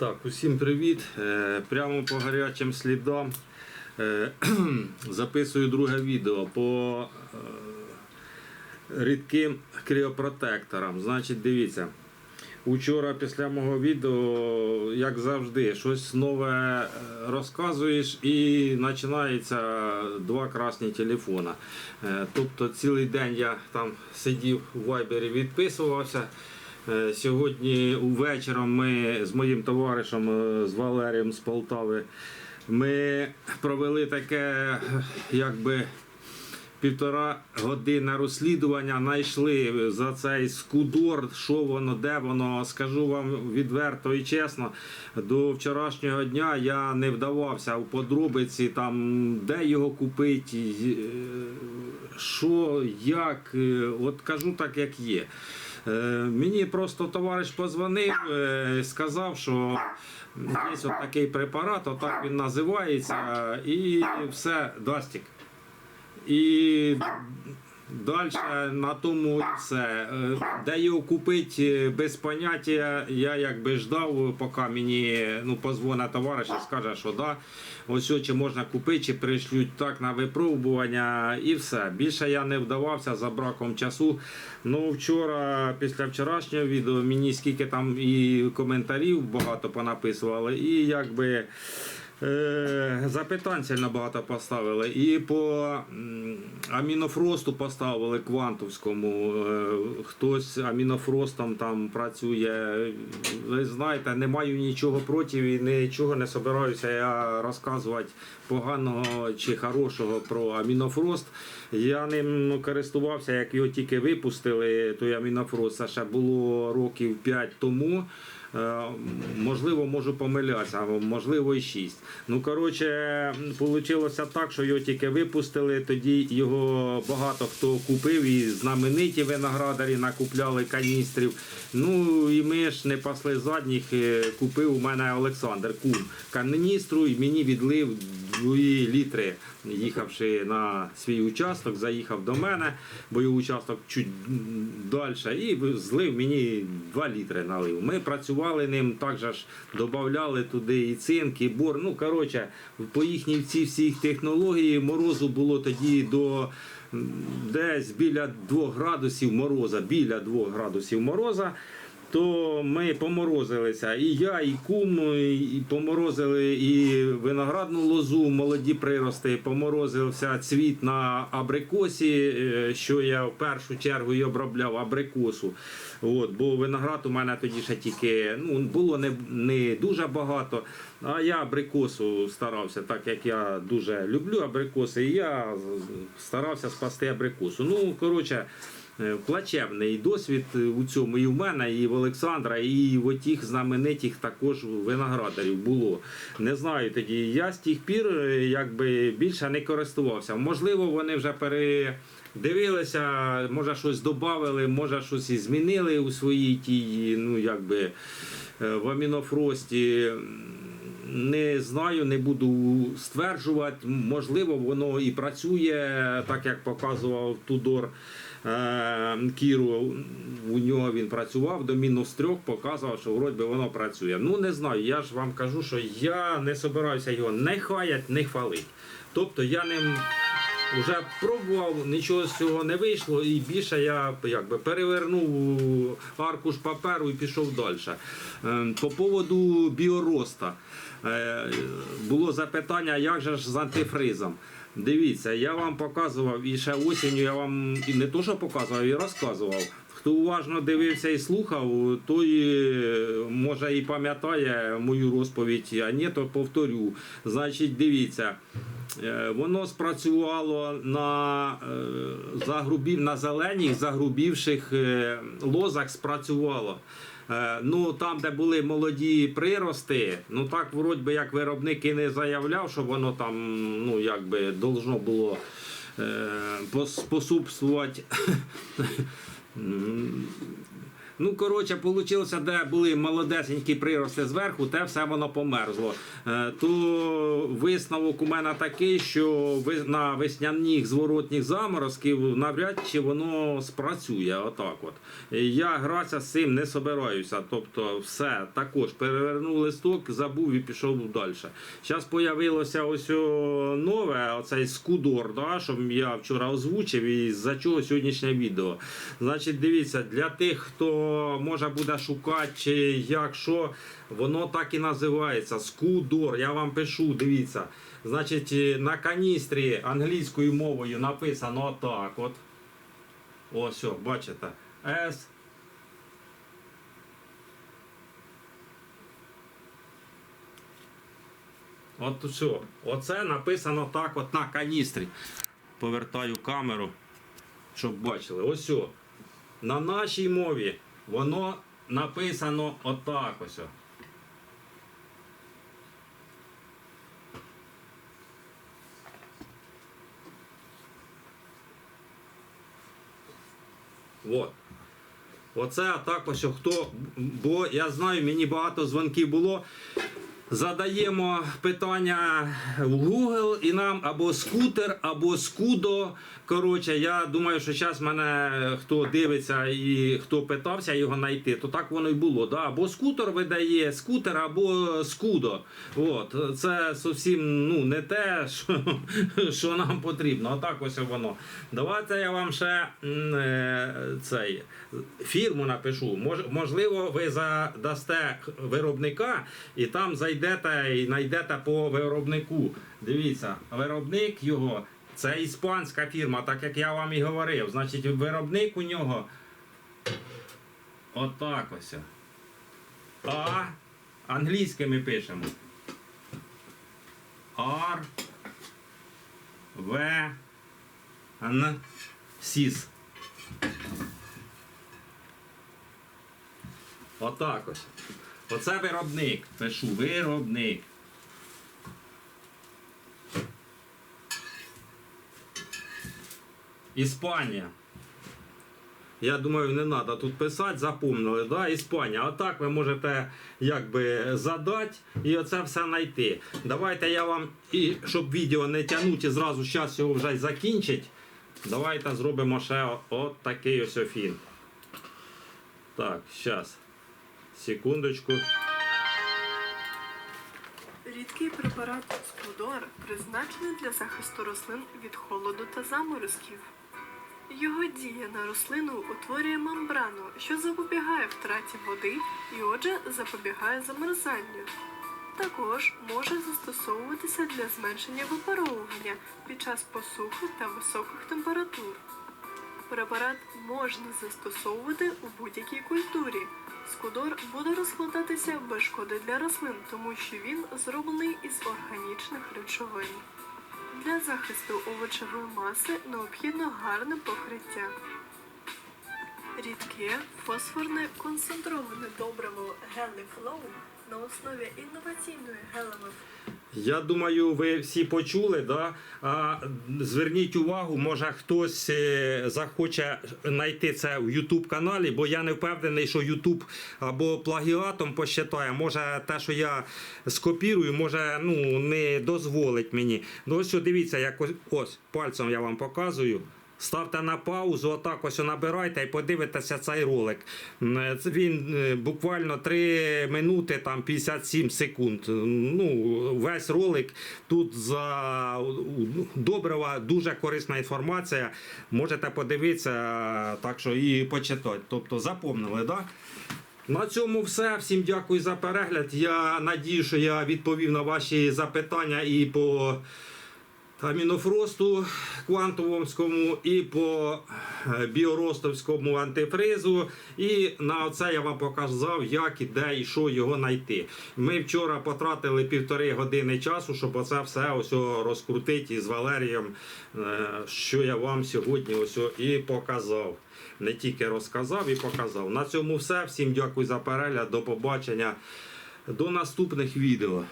Так, усім привіт. Е, Прямо по гарячим слідам е, записую друге відео по е, рідким кріопротекторам. Значить, дивіться. Учора після мого відео, як завжди, щось нове розказуєш і починається два красні телефона. Е, Тобто цілий день я там сидів у вайбері, відписувався. Е, Сьогодні увечером ми з моїм товаришем, е, з Валерієм з Полтави, ми провели таке, якби півтора години розслідування, знайшли за цей скудор, що воно, де воно. Скажу вам відверто і чесно, до вчорашнього дня я не вдавався в подробиці, там, де його купити, е, що, як. От кажу так, як є. Е, Мені просто товариш позвонив, е, сказав, що є такий препарат, отак він називається, і все, Дастік. І далі на тому все. Е, Де його купити без поняття, я якби ждав, поки мені ну, товариш і скаже, що да, ось чи можна купити, чи прийшлють так на випробування і все. Більше я не вдавався за браком часу. Ну, вчора, після вчорашнього відео, мені скільки там і коментарів багато понаписували, і якби. Е, Запитань сильно багато поставили. І по амінофросту поставили квантовському. Е, Хтось амінофростом там працює. Ви знаєте, не маю нічого проти і нічого не собираюся я розказувати поганого чи хорошого про амінофрост. Я ним користувався, як його тільки випустили, той амінофрост. Це ще було років 5 тому. Е, Можливо, можу помилятися, можливо і 6. Ну, коротше, вийшло так, що його тільки випустили, тоді його багато хто купив, і знамениті виноградарі накупляли каністрів. Ну і ми ж не пасли задніх, е, купив у мене Олександр Кум каністру і мені відлив 2 літри, їхавши на свій участок, заїхав до мене, бо його участок чуть далі, і злив мені 2 літри налив. Ми працювали ним, також додавали туди і цинк, і бор. Ну, коротше, по їхній цій всій технології морозу було тоді до десь біля 2 градусів мороза, біля 2 градусів мороза. То ми поморозилися. І я, і кум, і поморозили і виноградну лозу, молоді прирости, поморозився цвіт на абрикосі, е, що я в першу чергу і обробляв абрикосу. От, бо виноград у мене тоді ще тільки ну, було не, не дуже багато. А я абрикосу старався, так як я дуже люблю абрикоси, і я старався спасти абрикосу. Ну, коротше. Е, Плачевний досвід у цьому і в мене, і в Олександра, і в отіх знаменитих також виноградарів було. Не знаю тоді. Я з тих пір е, якби більше не користувався. Можливо, вони вже передивилися, може щось додали, може щось і змінили у своїй тій, ну якби е, в амінофрості. Не знаю, не буду стверджувати. Можливо, воно і працює, так як показував Тудор е, Кіру. У нього він працював до мінус трьох, показував, що вроді воно працює. Ну не знаю. Я ж вам кажу, що я не собираюся його не хаять, не хвалити. Тобто я ним вже пробував, нічого з цього не вийшло, і більше я якби перевернув аркуш паперу і пішов далі. Е, По поводу біороста. Е, Було запитання, як же ж з антифризом. Дивіться, я вам показував і ще осінню я вам і не то, що показував, і розказував. Хто уважно дивився і слухав, той е, може і пам'ятає мою розповідь, а ні, то повторю. Значить, дивіться. Е, Воно спрацювало на, е, загрубів, на зелених загрубівших е, лозах спрацювало. Ну, там, де були молоді прирости, ну так вроді би як виробник і не заявляв, що воно там ну, якби должно було е, пос- способствувати м, Ну, коротше, вийшло, де були молодесенькі прирости зверху, те все воно померзло. Е, То висновок у мене такий, що на весняних зворотніх заморозків навряд чи воно спрацює. Отак от. Я гратися з цим не собираюся. Тобто, все також перевернув листок, забув і пішов далі. Зараз появилося ось нове, оцей скудор, да, що я вчора озвучив, і за чого сьогоднішнє відео. Значить, дивіться, для тих, хто може буде шукати, чи як що, воно так і називається. Скудор. Я вам пишу, дивіться. Значить, е, на каністрі англійською мовою написано отак. От. Ось, о, бачите. S. От все. Оце написано так от на каністрі. Повертаю камеру, щоб бачили. Ось. о. На нашій мові воно написано отак ось. От. Оце також хто. Бо я знаю, мені багато дзвонків було. Задаємо питання в Google і нам або скутер, або скудо. Коротше, я думаю, що зараз мене хто дивиться і хто питався його знайти, то так воно й було. Да? Або скутер видає скутер, або скудо. От. Це зовсім ну, не те, що, що нам потрібно. Отак ось воно. Давайте я вам ще е, цей, фірму напишу. Мож, можливо, ви задасте виробника і там зайдете і знайдете по виробнику. Дивіться, виробник його. Це іспанська фірма, так як я вам і говорив. Значить, виробник у нього отак ось. А англійськими пишемо. R В Н Сіс. Отак ось. Оце виробник. Пишу виробник. Іспанія. Я думаю, не треба тут писати, запомнили, да? Іспанія. А так ви можете якби задати і оце все знайти. Давайте я вам, і щоб відео не тягнути і зразу зараз його вже закінчить. Давайте зробимо ще от такий ось фільм. Так, зараз. Секундочку. Рідкий препарат Скудор призначений для захисту рослин від холоду та заморозків. Його дія на рослину утворює мембрану, що запобігає втраті води і отже запобігає замерзанню. Також може застосовуватися для зменшення випаровування під час посухи та високих температур. Препарат можна застосовувати у будь-якій культурі. Скудор буде розкладатися без шкоди для рослин, тому що він зроблений із органічних речовин. Для захисту овочевої маси необхідно гарне покриття. Рідке фосфорне концентроване добриво Гелифлоу на основі інноваційної гелевої Я думаю, ви всі почули, да? а зверніть увагу, може хтось е, захоче знайти це в YouTube каналі, бо я не впевнений, що YouTube або плагіатом посчитає. Може, те, що я скопірую, може ну, не дозволить мені. Ну, ось що, дивіться, як ось, ось пальцем я вам показую. Ставте на паузу, отак ось набирайте і подивитеся цей ролик. Він е, буквально 3 минути там 57 секунд. Ну, весь ролик тут за добрива, дуже корисна інформація. Можете подивитися, так що і почитати. Тобто запомнили? Да? На цьому все. Всім дякую за перегляд. Я надію, що я відповів на ваші запитання і по амінофросту квантовському, і по е, біоростовському антифризу. І на це я вам показав, як і де і що його знайти. Ми вчора потратили півтори години часу, щоб оце все ось розкрутити із Валерієм, е, що я вам сьогодні ось і показав. Не тільки розказав і показав. На цьому все. Всім дякую за перегляд. До побачення. До наступних відео.